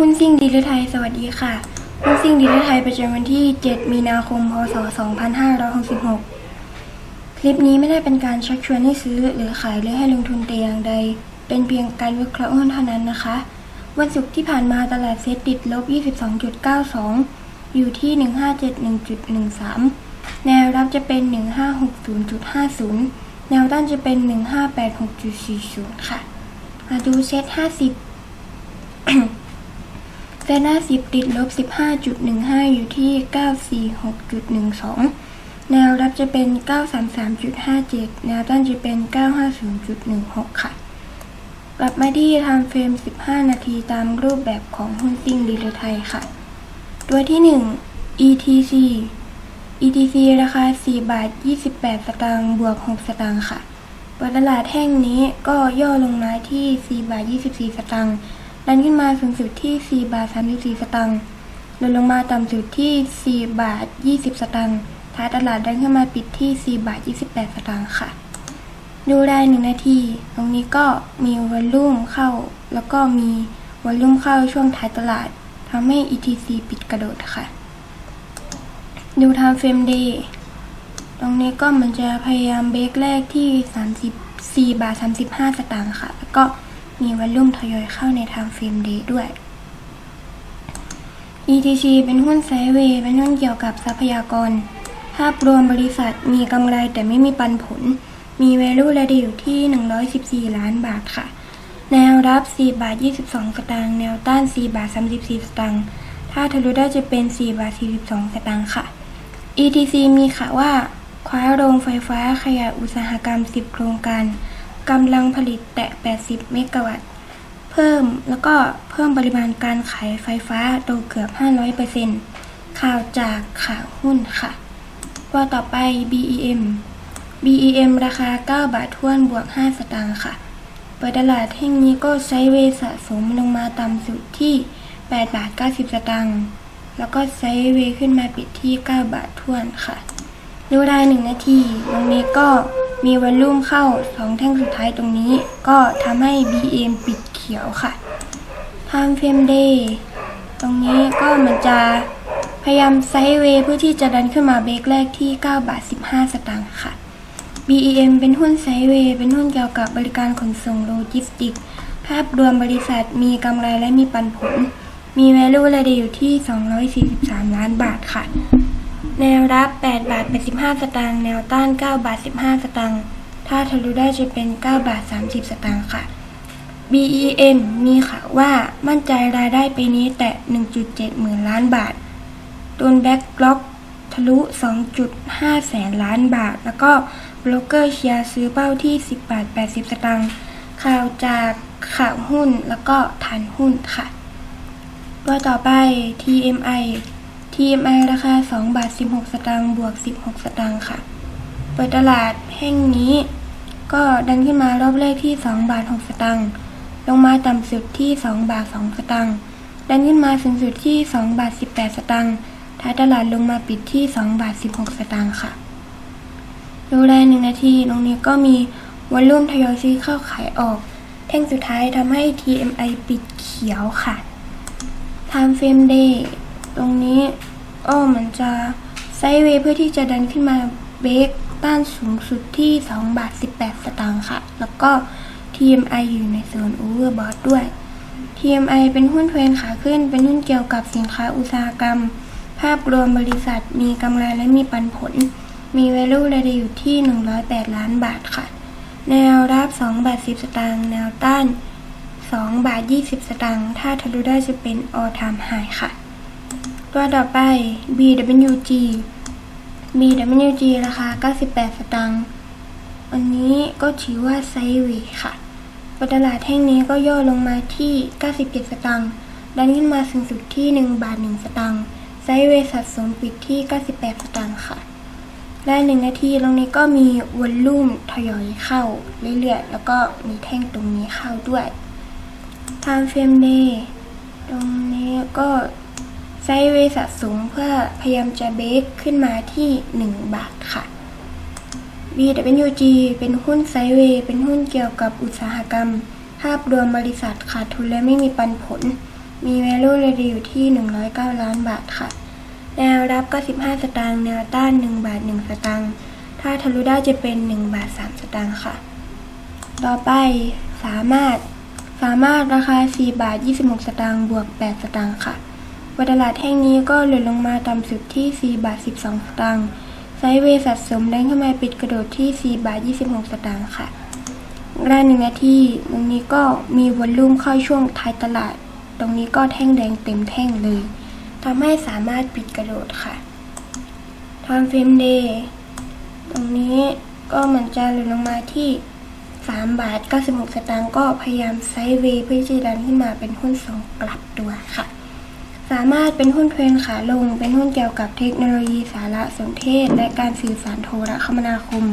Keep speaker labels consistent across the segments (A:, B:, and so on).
A: หุ้นซิ่งดีลไทย สวัสดีค่ะ หุ้นซิ่งดีลไทยประจำวันที่ 7 มีนาคม พศ 2566 คลิปนี้ไม่ได้เป็นการชักชวนให้ซื้อหรือขายหรือให้ลงทุนแต่อย่างใด เป็นเพียงการวิเคราะห์หุ้นเท่านั้นนะคะ วันศุกร์ที่ผ่านมาตลาดเซ็ตติดลบ 22.92 อยู่ที่ 1571.13 แนวรับจะเป็น 1560.50 แนวต้านจะเป็น 1586.40 ค่ะ มาดูเซ็ต50 เซน่าสิบติดลบ 15.15 อยู่ที่ 946.12 แนวรับจะเป็น 933.57 แนวต้านจะเป็น 950.16 ค่ะ กลับมาที่ทม์เฟรม 15 นาทีตามรูปแบบของหุ้นซิ่งดีลไทยค่ะ ตัวที่ 1 ETC ETC ราคา 4 บาท 28 สตางค์บวก 6 สตางค์ค่ะเปิดตลาดแท่งนี้ก็ย่อลงมาที่ 4 บาท 24 สตางค์ ดันขึ้นมาสูงสุดที่ 4 บาท 34 สตางค์ลดลงมาต่ำสุดที่ 4 บาท 20 สตางค์ท้ายตลาดดันขึ้นมาปิดที่ 4 บาท 28 สตางค์ค่ะ ดูได้หนึ่งนาที ตรงนี้ก็มีวอลลุ่มเข้า แล้วก็มีวอลลุ่มเข้าช่วงท้ายตลาดทำให้ ETC ปิดกระโดดค่ะ ดู time frame day ตรงนี้ก็มันจะพยายามเบรกแรกที่ 34 บาท 35 สตางค์ค่ะ แล้วก็ มีวอลลุ่มทยอยเข้าใน time frame day ด้วย ETC เป็นหุ้นไซเวย์เป็นหุ้นเกี่ยวกับทรัพยากร ภาพรวมบริษัทมีกำไรแต่ไม่มีปันผล มี value และอยู่ที่ 114 ล้านบาทค่ะ แนวรับ 4 บาท 22 สตางค์ แนวต้าน 4 บาท 34 สตางค์ ถ้าทะลุได้จะเป็น 4 บาท 42 สตางค์ค่ะ ETC มีข่าวว่าคว้าโรงไฟฟ้าขยายอุตสาหกรรม 10 โครงการ กำลังผลิตแตะ 80 เมกะวัตต์ เพิ่มแล้วก็เพิ่มปริมาณการขายไฟฟ้าโตเกือบ 500%ข่าวจากข่าวหุ้นค่ะตัวต่อไป BEM BEM ราคา 9 บาททวนบวก 5 สตางค์ค่ะ เปิดตลาดแห่งนี้ก็ไซด์เวสะสมลงมาต่ำสุดที่ 8 บาท 90 สตางค์ แล้วก็ไซเวขึ้นมาปิดที่ 9 บาททวนค่ะ ดูได้1นาทีตรงนี้ก็ มีวอลลุ่มเข้า2แท่งสุดท้ายตรงนี้ ก็ทำให้ B.M ปิดเขียวค่ะ Time Frame Day ตรงนี้ก็มันจะพยายามไซด์เวย์เพื่อที่จะดันขึ้นมาเบรกแรกที่ 9 บาท 15 สตางค์ค่ะ BEM เป็นหุ้นไซด์เวย์ เป็นหุ้นเกี่ยวกับบริการขนส่งโลจิสติก ภาพรวมบริษัทมีกำไรและมีปันผล มี value และดีอยู่ที่ 243 ล้านบาทค่ะ แนวรับ 8 บาท 85 สตางค์ แนวต้าน 9 บาท 15 สตางค์ ถ้าทะลุได้จะเป็น 9 บาท 30 สตางค์ค่ะ BEM มีข่าวว่ามั่นใจรายได้ปีนี้แตะ1.7 หมื่นล้านบาทโดนแบ็กล็อกทะลุ 2.5 แสนล้านบาท แล้วก็โบรกเกอร์เชียร์ซื้อเป้าที่ 10 บาท 80 สตางค์ ข่าวจากข่าวหุ้นแล้วก็ฐานหุ้นค่ะ ตัวต่อไป TMI TMI ราคา 2 บาท 16 สตางค์บวก 16 สตางค์ค่ะ เปิดตลาดแห่งนี้ ก็ดันขึ้นมารอบแรกที่ 2 บาท 6 สตางค์ลงมาต่ำสุดที่ 2 บาท 2 สตางค์ดันขึ้นมาสูงสุดที่ 2 บาท 18 สตางค์ท้ายตลาดลงมาปิดที่ 2 บาท 16 สตางค์ค่ะ ดูแลหนึ่งนาทีตรงนี้ก็มีวอลลุ่มทยอยซื้อเข้าขายออก แท่งสุดท้ายทำให้ TMI ปิดเขียวค่ะ Time Frame Day ตรงนี้อ้อมันจะไซด์เวย์เพื่อที่จะดันขึ้นมาเบรกต้านสูงสุดที่ 2 บาท 18 สตางค์ค่ะ แล้วก็ TMI อยู่ในโซน Overbought ด้วย TMI เป็นหุ้นเทรนขาขึ้น เป็นหุ้นเกี่ยวกับสินค้าอุตสาหกรรม ภาพรวมบริษัทมีกำไรและมีปันผล มี value รายได้อยู่ที่ 108 ล้านบาทค่ะ แนวรับ 2 บาท 10 สตางค์ แนวต้าน 2 บาท 20 สตางค์ ถ้าทะลุได้จะเป็น all time high ค่ะ ตัวต่อไป BWG BWG ราคา 98 สตางค์ อันนี้ก็ถือว่าไซด์เวย์ค่ะปตลาดแท่งนี้ก็ย่อลงมาที่ 97 สตางค์ ดันขึ้นมาสูงสุดที่ 1 บาท 1 สตางค์ ไซด์เวย์สัดส่วนปิดที่ 98 สตางค์ค่ะ ได้หนึ่งนาทีตรงนี้ก็มีวอลลุ่มทยอยเข้าเรื่อยๆ แล้วก็มีแท่งตรงนี้เข้าด้วย Time Frame Day ตรงนี้ก็ ไซด์เวย์สะสมเพื่อพยายามจะเบรกขึ้นมาที่ 1 บาทค่ะ BWG เป็นหุ้นไซด์เวย์เป็นหุ้นเกี่ยวกับอุตสาหกรรม ภาพรวมบริษัทขาดทุนและไม่มีปันผลมมี value ready อยู่ที่ 109 ล้านบาทค่ะ แนวรับก็ 15 สตางค์ แนวต้าน 1 บาท 1 สตางค์ ถ้าทะลุได้จะเป็น 1 บาท 3 สตางค์ค่ะ ต่อไปสามารถสามารถราคา 4 บาท 26 สตางค์ บวก 8 สตางค์ค่ะ วัตลาดแห่งนี้ก็หล่นลงมาต่ำสุดที่ 4 บาท 12 สตางค์ ไซด์เวย์สะสมแรงขึ้นมาปิดกระโดดที่ 4 บาท 26 สตางค์ค่ะรายหนึ่งนาทีตรงนี้ก็มีวอลลุ่มเข้าช่วงท้ายตลาด ตรงนี้ก็แท่งแดงเต็มแท่งเลยทำให้สามารถปิดกระโดดค่ะ Time Frame Day ตรงนี้ก็เหมือนจะหล่นลงมาที่3บาท96 สตางค์ก็พยายามไซด์เวย์เพื่อจะดันขึ้นมาเป็นหุ้นส่งกลับตัวค่ะ สามารถเป็นหุ้นเทรนขาลง เป็นหุ้นเกี่ยวกับเทคโนโลยีสารสนเทศ และการสื่อสารโทรคมนาคม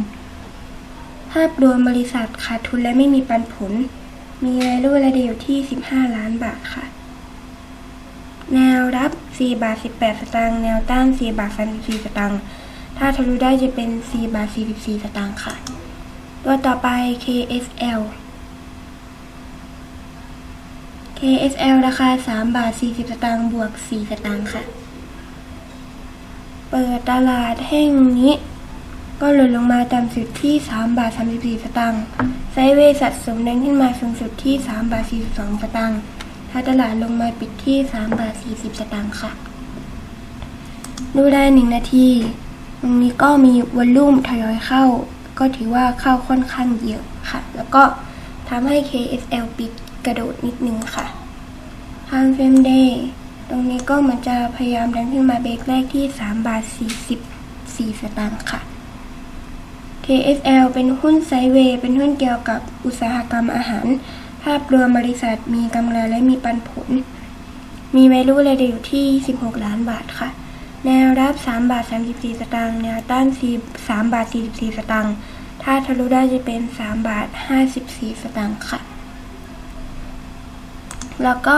A: ภาพรวมบริษัทขาดทุนและไม่มีปันผล มีรายรุ่ระเดีอยู่ที่ 15 ล้านบาทค่ะ แนวรับ 4 บาท 18 สตางค์ แนวต้าน 4 บาท 34 สตางค์ ถ้าทะลุได้จะเป็น 4 บาท 44 สตางค์ค่ะ ตัวต่อไป KSL KSL ราคา 3 บาท 40 สตางค์บวก 4 สตางค์ค่ะ เปิดตลาดแห่งนี้ ก็หล่นลงมาต่ำสุดที่ 3 บาท 34 สตางค์ไซเวย์สะสมแรงขึ้นมาสูงสุดที่ 3 บาท 42 สตางค์ถ้าตลาดลงมาปิดที่ 3 บาท 40 สตางค์ค่ะ ดูได้1นาที ตรงนี้ก็มีวอลลุ่มทยอยเข้า ก็ถือว่าเข้าค่อนข้างเยอะค่ะ แล้วก็ทำให้ KSL ปิด กระโดดนิดนึงค่ะ Time Frame Day ตรงนี้ก็เหมือนจะพยายามดันขึ้นมาเบรกแรกที่ 3 บาท 44 สตางค์ค่ะ KSL เป็นหุ้นไซเวย์ เป็นหุ้นเกี่ยวกับอุตสาหกรรมอาหาร ภาพรวมบริษัทมีกำไรและมีปันผล มี value เลยอยู่ที่ 16 ล้านบาทค่ะ แนวรับ 3 บาท 34 สตางค์ แนวต้าน 3 บาท 44 สตางค์ ถ้าทะลุได้จะเป็น 3 บาท 54 สตางค์ค่ะ แล้วก็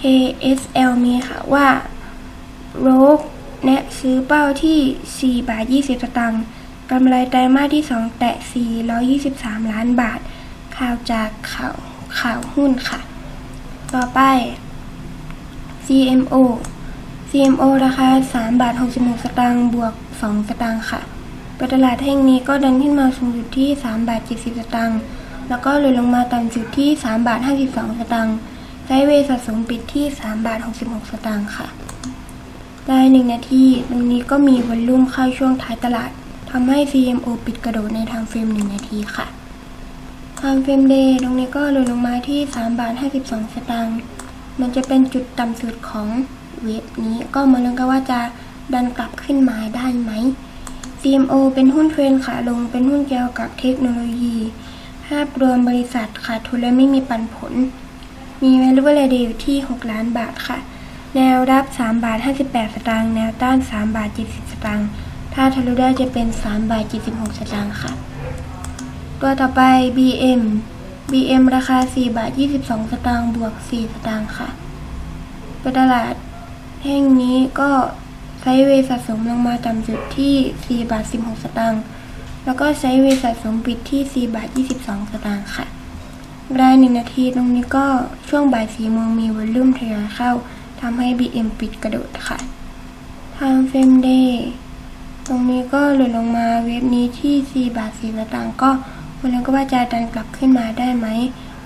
A: KSL มีค่ะว่าโรกแนะซื้อเป้าที่ 4 บาท 20 สตางค์กำไรไตรมาสที่ 2 แตะ 423 ล้านบาท ข่าวจากข่าวข่าวหุ้นค่ะ ต่อไป CMO CMO ราคา 3 บาท 66 สตางค์บวก 2 สตางค์ค่ะไปตลาดแห่งนี้ก็ดันขึ้นมาสูงสุดที่ 3 บาท 70 สตางค์แล้วก็หล่นลงมาต่ำสุดที่ 3 บาท 52 สตางค์ ไซด์เวย์สะสมปิดที่ 3 บาท 66 สตางค์ค่ะได้1นาทีตรงนี้ก็มีวอลลุ่มเข้าช่วงท้ายตลาดทำให้ CMO ปิดกระโดดในทางเฟรม 1 นาทีค่ะทางเฟรมเดย์ตรงนี้ก็หล่นลงมาที่ 3 บาท 52 สตางค์ มันจะเป็นจุดต่ำสุดของเว็บนี้ก็มาลุ้นกันว่าจะดันกลับขึ้นมาได้ไหม CMO เป็นหุ้นเทรนขาลง เป็นหุ้นเกี่ยวกับเทคโนโลยี ภาพรวมบริษัทขาดทุนและไม่มีปันผล มี value เลยอยู่ที่ 6 ล้านบาทค่ะ แนวรับ 3 บาท 58 สตางค์ แนวต้าน 3 บาท 70 สตางค์ ถ้าทะลุได้จะเป็น 3 บาท 76 สตางค์ค่ะ ตัวต่อไป BM BM ราคา 4 บาท 22 สตางค์ บวก 4 สตางค์ค่ะ ไปตลาดแห่งนี้ก็ไซเวสะสมลงมาต่ำสุดที่ 4 บาท 16 สตางค์ แล้วก็ไซเวสะสมปิดที่ 4 บาท 22 สตางค์ค่ะ รายหนึ่งนาทีตรงนี้ก็ช่วงบ่าย4โมงมีวอลลุ่มทยอยเข้าทำให้ BM ปิดกระโดดค่ะ Time Frame Day ตรงนี้ก็หล่นลงมาเว็บนี้ที่ 4 บาท4สตางค์ก็วันนี้ก็ว่าจะดันกลับขึ้นมาได้ไหม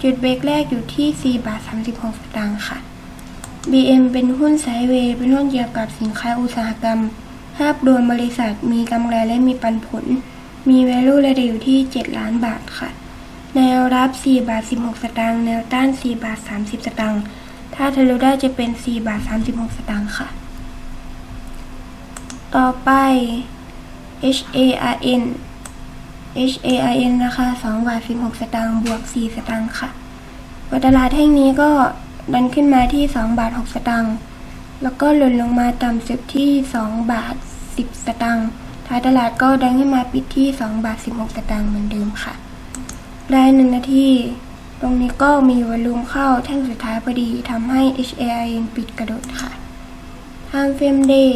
A: จุดเบรกแรกอยู่ที่ 4 บาท 36 สตางค์ค่ะ BM เป็นหุ้นไซด์เวย์เป็นหุ้นเกี่ยวกับสินค้าอุตสาหกรรม ภาพรวมบริษัทมีกำไรและมีปันผล มี value เลยอยู่ที่ 7 ล้านบาทค่ะ แนวรับ 4 บาท 16 สตางค์ แนวต้าน 4 บาท 30 สตางค์ ถ้าทะลุได้จะเป็น 4 บาท 36 สตางค์ค่ะ ต่อไป HARN HARN ราคา2บาท16 สตางค์ บวก 4 สตางค์ค่ะวัตลาดแห่งนี้ก็ดันขึ้นมาที่ 2 บาท 6 สตางค์ แล้วก็หล่นลงมาต่ำสุดที่ 2 บาท 10 สตางค์ ท้ายตลาดก็ดันขึ้นมาปิดที่ 2 บาท 16 สตางค์เหมือนเดิมค่ะ รายหนึ่งนาที ตรงนี้ก็มีวอลลุ่มเข้าแท่งสุดท้ายพอดีทำให้ HARN ปิดกระโดดค่ะ Time Frame Day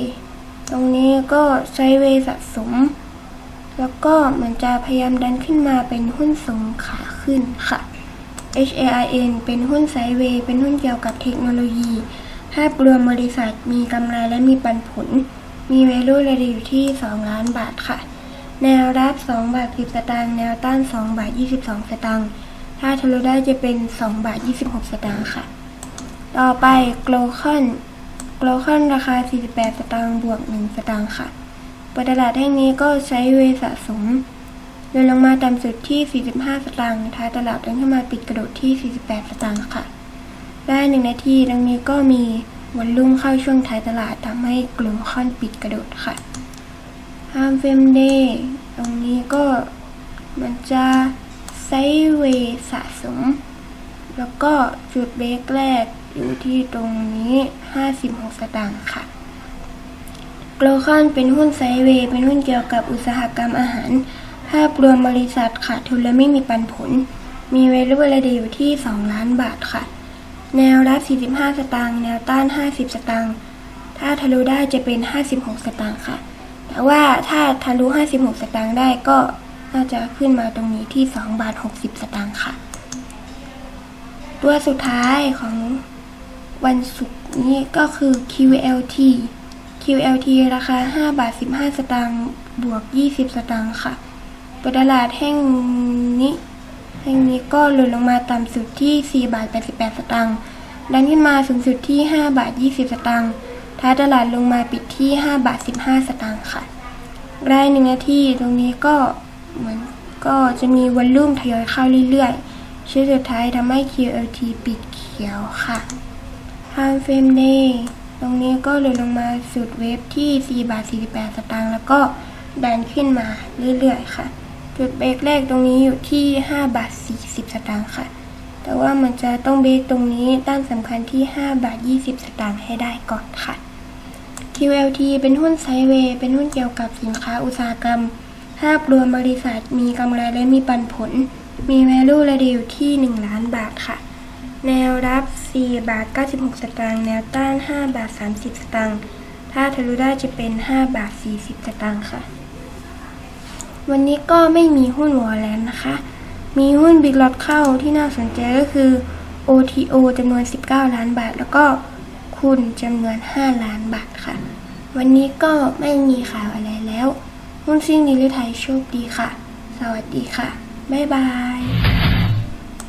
A: ตรงนี้ก็ไซเวสะสม แล้วก็เหมือนจะพยายามดันขึ้นมาเป็นหุ้นทรงขาขึ้นค่ะ HAIN เป็นหุ้นไซเวเป็นหุ้นเกี่ยวกับเทคโนโลยี ภาพรวมบริษัทมีกำไรและมีปันผล มี value ระดับอยู่ที่ 2 ล้านบาทค่ะ แนวรับ 2 บาท 10 สตางค์ แนวต้าน 2 บาท 22 สตางค์ ถ้าทะลุได้จะเป็น 2 บาท 26 สตางค์ค่ะ ต่อไป g l o c o n g l o c o n ราคา 48 สตางค์ บวก 1 สตางค์ค่ะ เปิดตลาดแห่งนี้ก็ใช้เวสะสมเดินลงมาต่ำสุดที่ 45 สตางค์ ท้ายตลาดดินขึ้นมาปิดกระโดดที่ 48 สตางค์ค่ะ ได้หนึ่งนาทีตรงนี้ก็มีวันลุ่มเข้าช่วงท้ายตลาดทำให้กลุ่มคอนปิดกระโดดค่ะ ฮามเฟมเดย์ตรงนี้ก็มันจะไซเวสะสม แล้วก็จุดเบรกแรกอยู่ที่ตรงนี้ 56 สตางค์ค่ะโกลคอนเป็นหุ้นไซเวเป็นหุ้นเกี่ยวกับอุตสาหกรรมอาหาร ภาพรวมบริษัทขาดทุนและไม่มีปันผล มีเวลูเรดีอยู่ที่ 2 ล้านบาทค่ะ แนวรับ 45 สตางค์ แนวต้าน 50 สตางค์ ถ้าทะลุได้จะเป็น 56 สตางค์ค่ะ ว่าถ้าทะลุ 56 สตางค์ได้ก็น่าจะขึ้นมาตรงนี้ที่ 2 บาท 60 สตางค์ค่ะ ตัวสุดท้ายของวันศุกร์นี้ก็คือ QLT QLT ราคา 5 บาท 15 สตางค์บวก 20 สตางค์ค่ะเปิดตลาดแห่งนี้แห่งนี้ก็หล่นลงมาต่ำสุดที่ 4 บาท 88 สตางค์ดันขึ้นมาสูงสุดที่ 5 บาท 20 สตางค์ ท้ายตลาดลงมาปิดที่ 5 บาท 15 สตางค์ค่ะ รายหนึ่งนาทีตรงนี้ก็เหมือนก็จะมีวันลุ่มทยอยเข้าเรื่อยๆชื่อสุดท้ายทำให้ QLT ปิดเขียวค่ะ Time Frame Day ตรงนี้ก็เลยลงมาสุดเวฟที่ 4 บาท 48 สตางค์แล้วก็ดันขึ้นมาเรื่อยๆค่ะ จุดเบรกแรกตรงนี้อยู่ที่ 5 บาท 40 สตางค์ค่ะ แต่ว่ามันจะต้องเบรกตรงนี้ต้านสำคัญที่ 5 บาท 20 สตางค์ให้ได้ก่อนค่ะ QLT เป็นหุ้นไซเวย์เป็นหุ้นเกี่ยวกับสินค้าอุตสาหกรรม ภาพรวมบริษัทมีกำไรและมีปันผล มี value ระดับอยู่ที่ 1 ล้านบาทค่ะ แนวรับ 4 บาท 96 สตางค์ แนวต้าน 5 บาท 30 สตางค์ ถ้าทะลุได้จะเป็น 5 บาท 40 สตางค์ค่ะ วันนี้ก็ไม่มีหุ้นวอลแลนด์นะคะ มีหุ้นบิ๊กล็อตเข้าที่น่าสนใจก็คือ OTO จำนวน 19 ล้านบาท แล้วก็ คุณจำนวน 5 ล้านบาทค่ะ วันนี้ก็ไม่มีข่าวอะไรแล้วหุ้นซิ่งดีหรือไทยโชคดีค่ะ สวัสดีค่ะ บ๊ายบาย